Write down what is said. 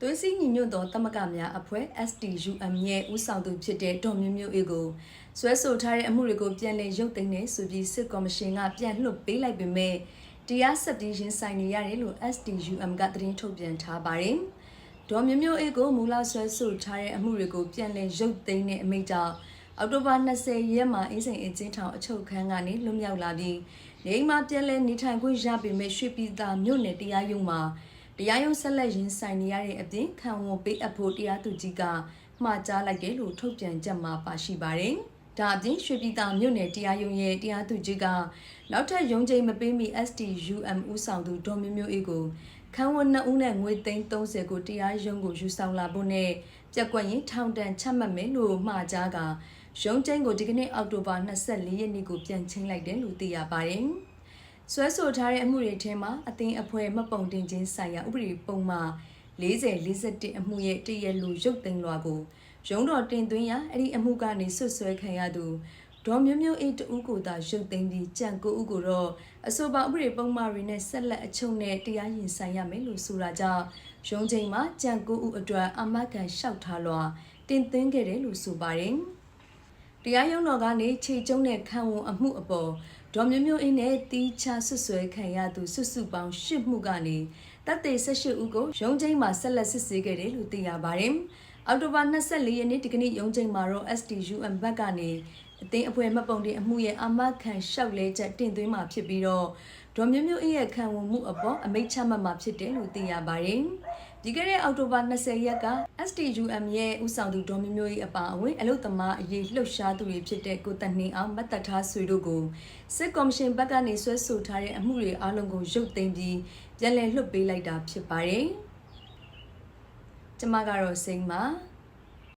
သွေးစည်းညီညွတ်သောတမကများအဖွဲ့ STUM ရဲ့ဦးဆောင်သူဖြစ်တဲ့ဒေါ်မျိုးမျိုးအေးကိုဆွဲဆိုထားတဲ့အမှုတွေကိုပြန်လည်ရုပ်သိမ်းနေဆိုပြီးစစ်ကော်မရှင်ကပြန်လွှတ်ပေးလိုက်ပေမဲ့တရားဆက်ပြီးရင်ဆိုင်နေရတယ်လို့ STUM ကသတင်းထုတ်ပြန်ထားပါတယ်။ဒေါ်မျိုးမျိုးအေးကိုမူလဆွဲဆိုထားတဲ့အမှုတွေကိုပြန်လည်ရုပ်သိမ်းတဲ့အမိန့်ကြောင့် အောက်တိုဘာ20ရက်မှာအင်းစိန်အချင်းထောင်အချုပ်ခန်းကနေလွတ်မြောက်လာပြီးနေအိမ်မှာပြန်လည်နေထိုင်ခွင့်ရပေမဲ့ရွှေပြည်သာမြို့နယ်တရားရုံးမှာတရားရုံးဆက်လက်ရင်ဆိုင်နေရတဲ့အပြင်ခံဝန်ပေးအပ်ဖို့တရားသူကြီးကမှာကြားလိုက်တယ်လို့ထုတ်ပြန်ချက်မှာပါရှိပါတယ်။ဒါအပြင်ရွှေပြည်သာမြို့နယ်တရားရုံးရဲ့တရားသူကြီးကနောက်ထပ်ရုံးချိန်မပေးမီ STUM ဦးဆောင်သူဒေါ်မျိုးမျိုးအေးကိုခံဝန်2ဦးနဲ့ငွေသိန်း30ကိုတရားရုံးကိုယူဆောင်လာဖို့နဲ့ပြက်ကွက်ရင်ထောင်ဒဏ်ချမှတ်မယ်လို့မှာကြားက ရုံးချိန်ကိုဒီကနေ့အောက်တိုဘာ24ရက်နေ့ကိုပြန်ချင်းလိုက်တယ်လို့သိရပါတယ်။ဆွဲဆိုထားတဲ့အမှုတွေထဲမှာအသင်းအဖွဲ့မှတ်ပုံတင်ခြင်းဆိုင်ရာဥပဒေပုံမှာ40 41အမှုရဲ့တရလူရုပ်သိမ်းလွှာကိုရုံးတော်တင်သွင်းရာအဲ့ဒီအမှုကနေဆွဆွဲခံရသူဒေါ်မျိုးမျိုးအေးတူကိုသာရုပ်သိမ်းပြီးကြံကိုဦးကိုတော့အဆိုပါဥပဒေပုံမှာတွေနဲ့ဆက်လက်အချုပ်နဲ့တရားရင်ဆိုင်ရမယ်လို့ဆိုတာကြောင့်ရုံးချိန်မှာကြံကိုဦးအတွက်အမတ်ကန်လျှောက်ထားလွှာတင်သွင်းခဲ့တယ်လို့ဆိုပါတယ်။ တရားရုံးတော်ကနေခြေကျုံးတဲ့ခံဝန်အမှုအပေါ်ဒေါ်မျိုးမျိုးအင်းနဲ့တီးခြားဆွဆွဲခံရသူစုစုပေါင်း၈မှုကနေတပ်သေး၁၈ဦးကိုရုံးချိန်မှာဆက်လက်စစ်ဆေးခဲ့တယ်လို့သိရပါတယ်။ အောက်တိုဘာ24ရက်နေ့ဒီကနေ့ရုံးချိန်မှာတော့ STUM ဘက်ကနေအသင်းအဖွဲ့မှတ်ပုံတင်အမှုရဲ့အမတ်ခံလျှောက်လဲချက်တင်သွင်းမှာဖြစ်ပြီးတော့ဒေါ်မျိုးမျိုးအင်းရဲ့ခံဝန်မှုအပေါ်အမိန့်ချမှတ်မှာဖြစ်တယ်လို့သိရပါတယ်။ဒီကနေ့အောက်တိုဘာ20ရက်က STUM ရဲ့ဦးဆောင်သူဒေါ်မျိုးမျိုး၏အပါအဝင်အလုတ်သမားအရေးလှုပ်ရှားသူတွေဖြစ်တဲ့ကိုတနှင်းအောင်မတ်တထားဆွေတို့ကိုစစ်ကော်မရှင်ဘက်ကနေဆွဲဆိုထားတဲ့အမှုတွေအလုံးကိုရုပ်သိမ်းပြီးပြန်လည်လွှတ်ပေးလိုက်တာဖြစ်ပါတယ်။ ကျမကတော့စိန်ပါ